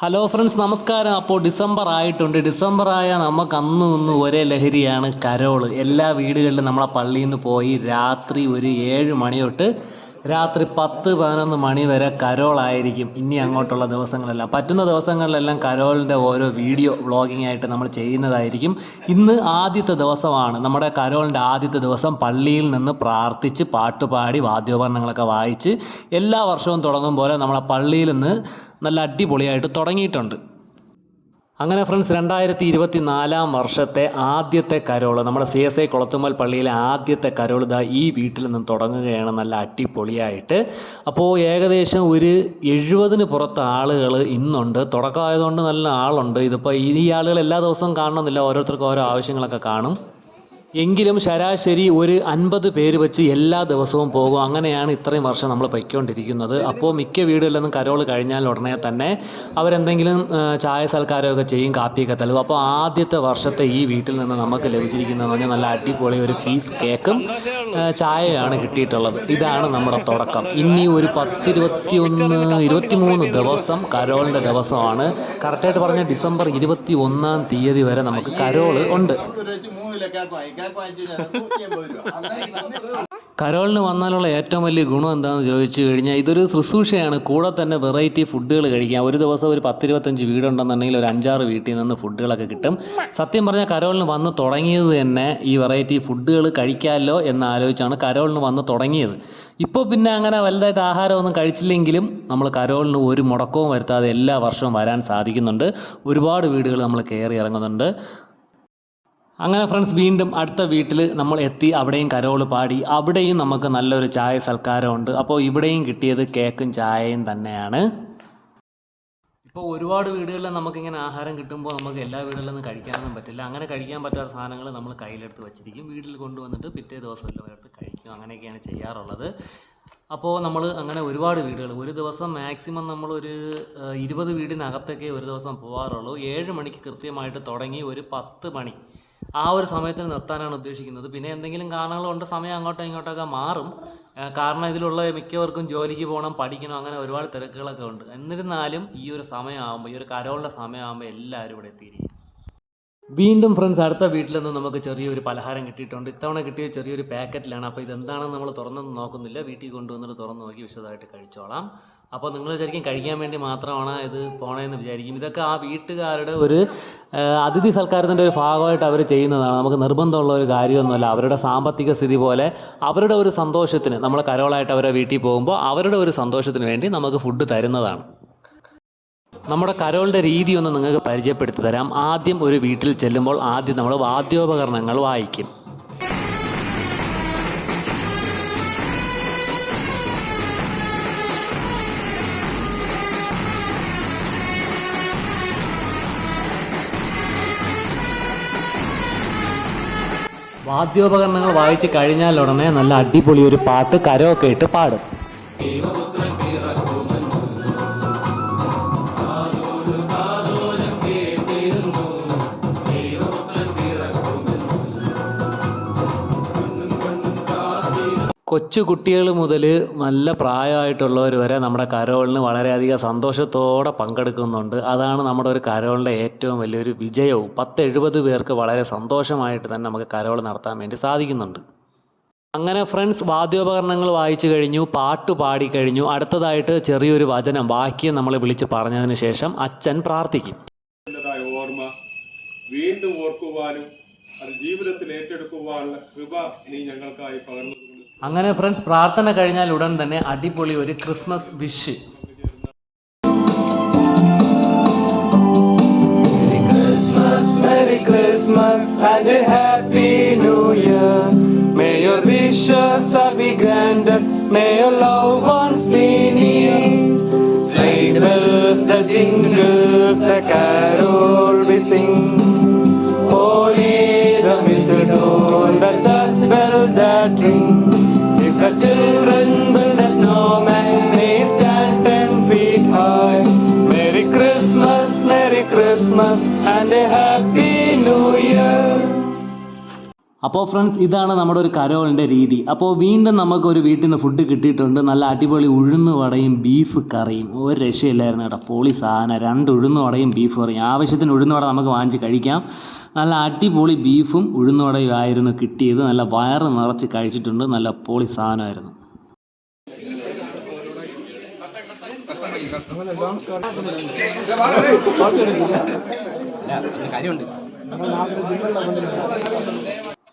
Hello friends നമസ്കാരം. അപ്പോൾ December ആയിട്ടുണ്ട്. ഡിസംബർ ആയാൽ നമുക്ക് അന്നും ഇന്നും ഒരേ ലഹരിയാണ് കരോൾ. എല്ലാ വീടുകളിലും നമ്മളെ പള്ളിയിൽ നിന്ന് പോയി രാത്രി ഒരു ഏഴ് മണി തൊട്ട് രാത്രി പത്ത് പതിനൊന്ന് മണി വരെ കരോളായിരിക്കും ഇനി അങ്ങോട്ടുള്ള ദിവസങ്ങളെല്ലാം. പറ്റുന്ന ദിവസങ്ങളിലെല്ലാം കരോളിന്റെ ഓരോ വീഡിയോ വ്ളോഗിംഗ് ആയിട്ട് നമ്മൾ ചെയ്യുന്നതായിരിക്കും. ഇന്ന് ആദ്യത്തെ ദിവസമാണ്. നമ്മുടെ കരോളിന്റെ ആദ്യത്തെ ദിവസം പള്ളിയിൽ നിന്ന് പ്രാർത്ഥിച്ച് പാട്ടുപാടി വാദ്യോപകരണങ്ങളൊക്കെ വായിച്ച് എല്ലാ വർഷവും തുടങ്ങും പോലെ നമ്മളെ പള്ളിയിൽ നിന്ന് നല്ല അടിപൊളിയായിട്ട് തുടങ്ങിയിട്ടുണ്ട്. അങ്ങനെ ഫ്രണ്ട്സ് രണ്ടായിരത്തി ഇരുപത്തി നാലാം വർഷത്തെ ആദ്യത്തെ കരോൾ നമ്മുടെ സി എസ് ഐ കുളത്തുമ്മൽ പള്ളിയിലെ ആദ്യത്തെ കരോൾ ഇതാ ഈ വീട്ടിൽ നിന്ന് തുടങ്ങുകയാണ്. നല്ല അടിപൊളിയായിട്ട്. അപ്പോൾ ഏകദേശം ഒരു എഴുപതിന് പുറത്ത് ആളുകൾ ഇന്നുണ്ട്. തുടക്കമായതുകൊണ്ട് നല്ല ആളുണ്ട്. ഇതിപ്പോൾ ഈ ആളുകൾ എല്ലാ ദിവസവും കാണണമെന്നില്ല. ഓരോരുത്തർക്കും ഓരോ ആവശ്യങ്ങളൊക്കെ കാണും. എങ്കിലും ശരാശരി ഒരു അൻപത് പേര് വെച്ച് എല്ലാ ദിവസവും പോകും. അങ്ങനെയാണ് ഇത്രയും വർഷം നമ്മൾ പൊയ്ക്കൊണ്ടിരിക്കുന്നത്. അപ്പോൾ മിക്ക വീടുകളിലൊന്നും കരോൾ കഴിഞ്ഞാൽ ഉടനെ തന്നെ അവരെന്തെങ്കിലും ചായ സൽക്കാരമൊക്കെ ചെയ്യും കാപ്പിയൊക്കെ തലവും അപ്പോൾ ആദ്യത്തെ വർഷത്തെ ഈ വീട്ടിൽ നിന്ന് നമുക്ക് ലഭിച്ചിരിക്കുന്നതെന്ന് പറഞ്ഞാൽ നല്ല അടിപൊളി ഒരു പീസ് കേക്കും ചായയാണ് കിട്ടിയിട്ടുള്ളത്. ഇതാണ് നമ്മുടെ തുടക്കം. ഇനി ഒരു പത്തിരുപത്തി ഒന്ന് ഇരുപത്തി മൂന്ന് ദിവസം കരോളിന്റെ ദിവസമാണ്. കറക്റ്റായിട്ട് പറഞ്ഞാൽ ഡിസംബർ ഇരുപത്തി ഒന്നാം തീയതി വരെ നമുക്ക് കരോൾ ഉണ്ട്. കരോളിന് വന്നാലുള്ള ഏറ്റവും വലിയ ഗുണം എന്താണെന്ന് ചോദിച്ചു കഴിഞ്ഞാൽ ഇതൊരു ശുശ്രൂഷയാണ്. കൂടെ തന്നെ വെറൈറ്റി ഫുഡുകൾ കഴിക്കാം. ഒരു ദിവസം ഒരു പത്തിരുപത്തഞ്ച് വീടുണ്ടെന്നുണ്ടെങ്കിൽ ഒരു അഞ്ചാറ് വീട്ടിൽ നിന്ന് ഫുഡുകളൊക്കെ കിട്ടും. സത്യം പറഞ്ഞാൽ കരോളിന് വന്ന് തുടങ്ങിയത് തന്നെ ഈ വെറൈറ്റി ഫുഡുകൾ കഴിക്കാമല്ലോ എന്ന് ആലോചിച്ചാണ് കരോളിന് വന്ന് തുടങ്ങിയത്. ഇപ്പോൾ പിന്നെ അങ്ങനെ വലുതായിട്ട് ആഹാരമൊന്നും കഴിച്ചില്ലെങ്കിലും നമ്മൾ കരോളിന് ഒരു മുടക്കവും വരുത്താതെ എല്ലാ വർഷവും വരാൻ സാധിക്കുന്നുണ്ട്. ഒരുപാട് വീടുകൾ നമ്മൾ കയറി ഇറങ്ങുന്നുണ്ട്. അങ്ങനെ ഫ്രണ്ട്സ് വീണ്ടും അടുത്ത വീട്ടിൽ നമ്മൾ എത്തി അവിടെയും കരോൾ പാടി. അവിടെയും നമുക്ക് നല്ലൊരു ചായ സൽക്കാരമുണ്ട്. അപ്പോൾ ഇവിടെയും കിട്ടിയത് കേക്കും ചായയും തന്നെയാണ്. ഇപ്പോൾ ഒരുപാട് വീടുകളിൽ നമുക്കിങ്ങനെ ആഹാരം കിട്ടുമ്പോൾ നമുക്ക് എല്ലാ വീടുകളിലൊന്നും കഴിക്കാനൊന്നും പറ്റില്ല. അങ്ങനെ കഴിക്കാൻ പറ്റാത്ത സാധനങ്ങൾ നമ്മൾ കയ്യിലെടുത്ത് വെച്ചിരിക്കും. വീട്ടിൽ കൊണ്ടുവന്നിട്ട് പിറ്റേ ദിവസം എടുത്ത് കഴിക്കും. അങ്ങനെയൊക്കെയാണ് ചെയ്യാറുള്ളത്. അപ്പോൾ നമ്മൾ അങ്ങനെ ഒരുപാട് വീടുകൾ ഒരു ദിവസം മാക്സിമം നമ്മളൊരു ഒരു ഇരുപത് വീടിനകത്തൊക്കെ ഒരു ദിവസം പോകാറുള്ളൂ ഏഴ് മണിക്ക് കൃത്യമായിട്ട് തുടങ്ങി ഒരു പത്ത് മണി. ആ ഒരു സമയത്തിന് നിർത്താനാണ് ഉദ്ദേശിക്കുന്നത്. പിന്നെ എന്തെങ്കിലും കാരണങ്ങളുണ്ട് സമയം അങ്ങോട്ടോ ഇങ്ങോട്ടൊക്കെ മാറും. കാരണം ഇതിലുള്ള മിക്കവർക്കും ജോലിക്ക് പോകണം പഠിക്കണം അങ്ങനെ ഒരുപാട് തിരക്കുകളൊക്കെ ഉണ്ട്. എന്നിരുന്നാലും ഈ ഒരു സമയമാകുമ്പോൾ ഈ ഒരു കരോളിന്റെ സമയമാകുമ്പോൾ എല്ലാവരും ഇവിടെ എത്തിയിരിക്കും. വീണ്ടും ഫ്രണ്ട്സ് അടുത്ത വീട്ടിൽ നിന്ന് നമുക്ക് ചെറിയൊരു പലഹാരം കിട്ടിയിട്ടുണ്ട്. ഇത്തവണ കിട്ടിയ ചെറിയൊരു പാക്കറ്റിലാണ്. അപ്പോൾ ഇതെന്താണെന്ന് നമ്മൾ തുറന്നൊന്നും നോക്കുന്നില്ല. വീട്ടിൽ കൊണ്ടുവന്നിട്ട് തുറന്ന് നോക്കി വിശദമായിട്ട് കഴിച്ചോളാം. അപ്പോൾ നിങ്ങൾ വിചാരിക്കും കഴിക്കാൻ വേണ്ടി മാത്രമാണ് ഇത് പോണേന്ന് വിചാരിക്കും. ഇതൊക്കെ ആ വീട്ടുകാരുടെ ഒരു അതിഥി സൽക്കാരത്തിന്റെ ഒരു ഭാഗമായിട്ട് അവർ ചെയ്യുന്നതാണ്. നമുക്ക് നിർബന്ധമുള്ള ഒരു കാര്യമൊന്നുമല്ല. അവരുടെ സാമ്പത്തിക സ്ഥിതി പോലെ അവരുടെ ഒരു സന്തോഷത്തിന് നമ്മൾ കരോളായിട്ട് അവരെ വീട്ടിൽ പോകുമ്പോൾ അവരുടെ ഒരു സന്തോഷത്തിന് വേണ്ടി നമുക്ക് ഫുഡ് തരുന്നതാണ്. നമ്മുടെ കരോളിന്റെ രീതി ഒന്ന് നിങ്ങൾക്ക് പരിചയപ്പെടുത്തി തരാം. ആദ്യം ഒരു വീട്ടിൽ ചെല്ലുമ്പോൾ ആദ്യം നമ്മൾ വാദ്യോപകരണങ്ങൾ വായിക്കും. വാദ്യോപകരണങ്ങൾ വായിച്ച് കഴിഞ്ഞാലുടനെ നല്ല അടിപൊളി ഒരു പാട്ട് കരമൊക്കെ ഇട്ട് പാടും. കൊച്ചു കുട്ടികൾ മുതൽ നല്ല പ്രായമായിട്ടുള്ളവർ വരെ നമ്മുടെ കരോളിന് വളരെയധികം സന്തോഷത്തോടെ പങ്കെടുക്കുന്നുണ്ട്. അതാണ് നമ്മുടെ ഒരു കരോളിന്റെ ഏറ്റവും വലിയൊരു വിജയവും. പത്ത് എഴുപത് പേർക്ക് വളരെ സന്തോഷമായിട്ട് തന്നെ നമുക്ക് കരോൾ നടത്താൻ വേണ്ടി സാധിക്കുന്നുണ്ട്. അങ്ങനെ ഫ്രണ്ട്സ് വാദ്യോപകരണങ്ങൾ വായിച്ചു കഴിഞ്ഞു പാട്ട് പാടിക്കഴിഞ്ഞു അടുത്തതായിട്ട് ചെറിയൊരു വചനം വാക്യം നമ്മൾ വിളിച്ച് പറഞ്ഞതിന് ശേഷം അച്ഛൻ പ്രാർത്ഥിക്കും. ഓർമ്മ വീണ്ടും ഓർക്കുവാനും അത് ജീവിതത്തിൽ ഏറ്റെടുക്കുവാനുള്ള കൃപ നീ ഞങ്ങൾക്കായി പകർന്നതുകൊണ്ട് അങ്ങനെ ഫ്രണ്ട്സ് പ്രാർത്ഥന കഴിഞ്ഞാൽ ഉടൻ തന്നെ അടിപൊളി ഒരു Christmas wish Merry Christmas and a Happy New Year. May your wishes all be granted, may your loved ones be near. Sleigh bells, the jingles, the carol we sing. Holy the mistletoe, ring. If the children build a snowman, may stand ten feet high. Merry Christmas, Merry Christmas, and a Happy New Year. അപ്പോൾ friends ഇതാണ് നമ്മുടെ ഒരു കരോളിന്റെ രീതി. അപ്പോൾ വീണ്ടും നമുക്കൊരു വീട്ടിൽ നിന്ന് ഫുഡ് കിട്ടിയിട്ടുണ്ട്. നല്ല അടിപൊളി ഉഴുന്ന് വടയും ബീഫ് കറിയും. ഒരു രക്ഷയില്ലായിരുന്നു കേട്ടോ. പൊളി സാധനം. രണ്ട് ഉഴുന്ന് വടയും ബീഫ് കറിയും. ആവശ്യത്തിന് ഉഴുന്ന് വട നമുക്ക് വാങ്ങിച്ച് കഴിക്കാം. നല്ല അടിപൊളി ബീഫും ഉഴുന്ന് വടയും ആയിരുന്നു കിട്ടിയത്. നല്ല വയറ് നിറച്ച് കഴിച്ചിട്ടുണ്ട്. നല്ല പൊളി സാധനമായിരുന്നു.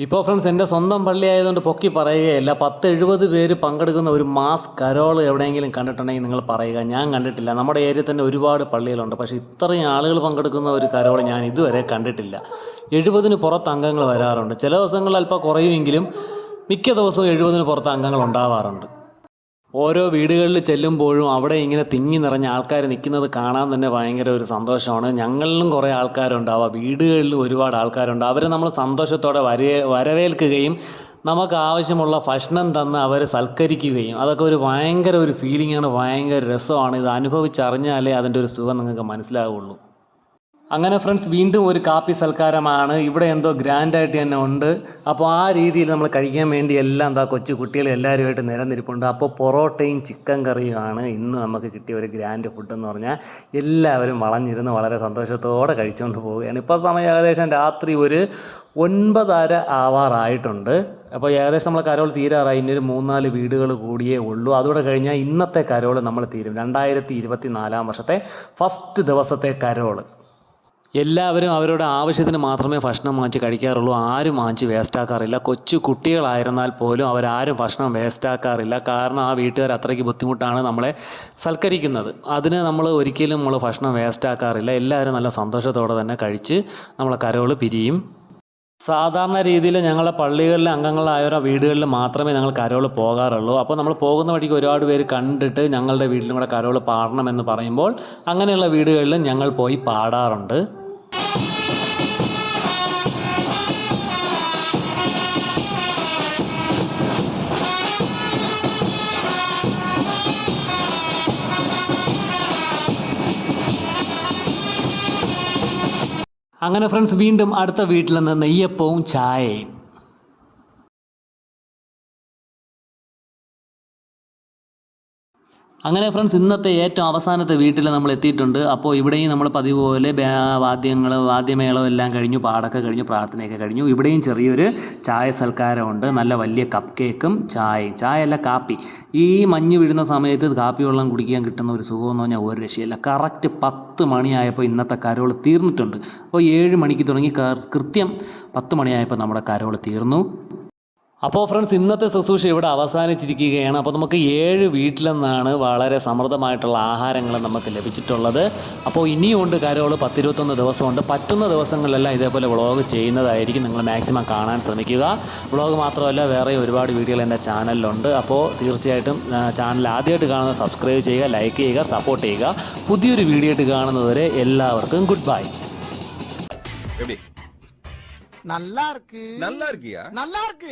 ഇപ്പോൾ ഫ്രണ്ട്സ് എന്റെ സ്വന്തം പള്ളി ആയതുകൊണ്ട് പൊക്കി പറയുകയല്ല. പത്ത് എഴുപത് പേര് പങ്കെടുക്കുന്ന ഒരു മാസ് കരോൾ എവിടെയെങ്കിലും കണ്ടിട്ടുണ്ടെങ്കിൽ നിങ്ങൾ പറയുക. ഞാൻ കണ്ടിട്ടില്ല. നമ്മുടെ ഏരിയയിൽ തന്നെ ഒരുപാട് പള്ളികളുണ്ട്. പക്ഷേ ഇത്രയും ആളുകൾ പങ്കെടുക്കുന്ന ഒരു കരോൾ ഞാൻ ഇതുവരെ കണ്ടിട്ടില്ല. എഴുപതിന് പുറത്ത് അംഗങ്ങൾ വരാറുണ്ട്. ചില ദിവസങ്ങളിൽ അല്പം കുറയുമെങ്കിലും മിക്ക ദിവസവും എഴുപതിന് പുറത്ത് അംഗങ്ങൾ ഉണ്ടാവാറുണ്ട്. ഓരോ വീടുകളിൽ ചെല്ലുമ്പോഴും അവിടെ ഇങ്ങനെ തിങ്ങി നിറഞ്ഞ ആൾക്കാർ നിൽക്കുന്നത് കാണാൻ തന്നെ ഭയങ്കര ഒരു സന്തോഷമാണ്. ഞങ്ങളിലും കുറേ ആൾക്കാരുണ്ടാവുക വീടുകളിലും ഒരുപാട് ആൾക്കാരുണ്ട്. അവരെ നമ്മൾ സന്തോഷത്തോടെ വരേ വരവേൽക്കുകയും നമുക്ക് ആവശ്യമുള്ള ഭക്ഷണം തന്ന് അവരെ സൽക്കരിക്കുകയും അതൊക്കെ ഒരു ഭയങ്കര ഒരു ഫീലിംഗാണ് ഭയങ്കര രസമാണ്. ഇത് അനുഭവിച്ചറിഞ്ഞാലേ അതിന്റെ ഒരു സുഖം നിങ്ങൾക്ക് മനസ്സിലാവുള്ളൂ. അങ്ങനെ ഫ്രണ്ട്സ് വീണ്ടും ഒരു കാപ്പി സൽക്കാരമാണ്. ഇവിടെ എന്തോ ഗ്രാൻഡായിട്ട് തന്നെ ഉണ്ട്. അപ്പോൾ ആ രീതിയിൽ നമ്മൾ കഴിക്കാൻ വേണ്ടി എല്ലാം എന്താ കൊച്ചു കുട്ടികൾ എല്ലാവരുമായിട്ട് നിരന്നിരിപ്പുണ്ട്. അപ്പോൾ പൊറോട്ടയും ചിക്കൻ കറിയുമാണ് ഇന്ന് നമുക്ക് കിട്ടിയ ഒരു ഗ്രാൻഡ് ഫുഡ് എന്ന് പറഞ്ഞാൽ എല്ലാവരും വളഞ്ഞിരുന്ന് വളരെ സന്തോഷത്തോടെ കഴിച്ചുകൊണ്ട് പോവുകയാണ്. ഇപ്പോൾ സമയം ഏകദേശം രാത്രി ഒരു ഒൻപതര ആവാറായിട്ടുണ്ട്. അപ്പോൾ ഏകദേശം നമ്മൾ കരോൾ തീരാറായി. ഇനി ഒരു മൂന്നാൽ വീടുകൾ കൂടിയേ ഉള്ളൂ. അതുകൂടെ കഴിഞ്ഞാൽ ഇന്നത്തെ കരോൾ നമ്മൾ തീരും. രണ്ടായിരത്തി ഇരുപത്തി നാലാം വർഷത്തെ ഫസ്റ്റ് ദിവസത്തെ കരോൾ. എല്ലാവരും അവരുടെ ആവശ്യത്തിന് മാത്രമേ ഭക്ഷണം വാങ്ങിച്ച് കഴിക്കാറുള്ളൂ. ആരും വാങ്ങിച്ച് വേസ്റ്റാക്കാറില്ല കൊച്ചു കുട്ടികളായിരുന്നാൽ പോലും അവരാരും ഭക്ഷണം വേസ്റ്റാക്കാറില്ല കാരണം ആ വീട്ടുകാർ അത്രയ്ക്ക് ബുദ്ധിമുട്ടാണ് നമ്മളെ സൽക്കരിക്കുന്നത്. അതിന് നമ്മൾ ഒരിക്കലും നമ്മൾ ഭക്ഷണം വേസ്റ്റാക്കാറില്ല എല്ലാവരും നല്ല സന്തോഷത്തോടെ തന്നെ കഴിച്ച് നമ്മളെ കരോൾ പിരിയും. സാധാരണ രീതിയിൽ ഞങ്ങളുടെ പള്ളികളിലെ അംഗങ്ങളായവരോ വീടുകളിൽ മാത്രമേ ഞങ്ങൾ കരോൾ പോകാറുള്ളൂ. അപ്പോൾ നമ്മൾ പോകുന്ന വഴിക്ക് ഒരുപാട് പേര് കണ്ടിട്ട് ഞങ്ങളുടെ വീട്ടിലും കൂടെ കരോൾ പാടണമെന്ന് പറയുമ്പോൾ അങ്ങനെയുള്ള വീടുകളിലും ഞങ്ങൾ പോയി പാടാറുണ്ട്. അങ്ങനെ ഫ്രണ്ട്സ് വീണ്ടും അടുത്ത വീട്ടിൽ നിന്ന് നെയ്യപ്പവും ചായയും. അങ്ങനെ ഫ്രണ്ട്സ് ഇന്നത്തെ ഏറ്റവും അവസാനത്തെ വീട്ടിൽ നമ്മൾ എത്തിയിട്ടുണ്ട്. അപ്പോൾ ഇവിടെയും നമ്മൾ പതിവ് പോലെ വാദ്യങ്ങൾ വാദ്യമേളം എല്ലാം കഴിഞ്ഞു പാടൊക്കെ കഴിഞ്ഞു പ്രാർത്ഥനയൊക്കെ കഴിഞ്ഞു. ഇവിടെയും ചെറിയൊരു ചായ സൽക്കാരമുണ്ട്. നല്ല വലിയ കപ്പ് കേക്കും ചായയും ചായ അല്ല കാപ്പി. ഈ മഞ്ഞ് വീഴുന്ന സമയത്ത് കാപ്പി വെള്ളം കുടിക്കാൻ കിട്ടുന്ന ഒരു സുഖമെന്ന് പറഞ്ഞാൽ ഒരു രക്ഷയില്ല. കറക്റ്റ് പത്ത് മണിയായപ്പോൾ ഇന്നത്തെ കരോൾ തീർന്നിട്ടുണ്ട്. അപ്പോൾ ഏഴ് മണിക്ക് തുടങ്ങി കൃത്യം പത്ത് മണിയായപ്പോൾ നമ്മുടെ കരോൾ തീർന്നു. അപ്പോൾ ഫ്രണ്ട്സ് ഇന്നത്തെ ശുശ്രൂഷ ഇവിടെ അവസാനിച്ചിരിക്കുകയാണ് അപ്പോൾ നമുക്ക് ഏഴ് വീട്ടിൽ നിന്നാണ് വളരെ സമൃദ്ധമായിട്ടുള്ള ആഹാരങ്ങൾ നമുക്ക് ലഭിച്ചിട്ടുള്ളത് അപ്പോൾ ഇനിയുമുണ്ട് കരോൾ പത്തിരുപത്തൊന്ന് ദിവസമുണ്ട് പറ്റുന്ന ദിവസങ്ങളിലെല്ലാം ഇതേപോലെ വ്ളോഗ് ചെയ്യുന്നതായിരിക്കും നിങ്ങൾ മാക്സിമം കാണാൻ ശ്രമിക്കുക വ്ളോഗ് മാത്രമല്ല വേറെ ഒരുപാട് വീഡിയോകൾ എൻ്റെ ചാനലിലുണ്ട് അപ്പോൾ തീർച്ചയായിട്ടും ചാനൽ ആദ്യമായിട്ട് കാണുന്നത് സബ്സ്ക്രൈബ് ചെയ്യുക ലൈക്ക് ചെയ്യുക സപ്പോർട്ട് ചെയ്യുക പുതിയൊരു വീഡിയോ ആയിട്ട് കാണുന്നതുവരെ എല്ലാവർക്കും ഗുഡ് ബൈ எப்படி நல்லா இருக்கு நல்லா இருக்கியா நல்லா இருக்கு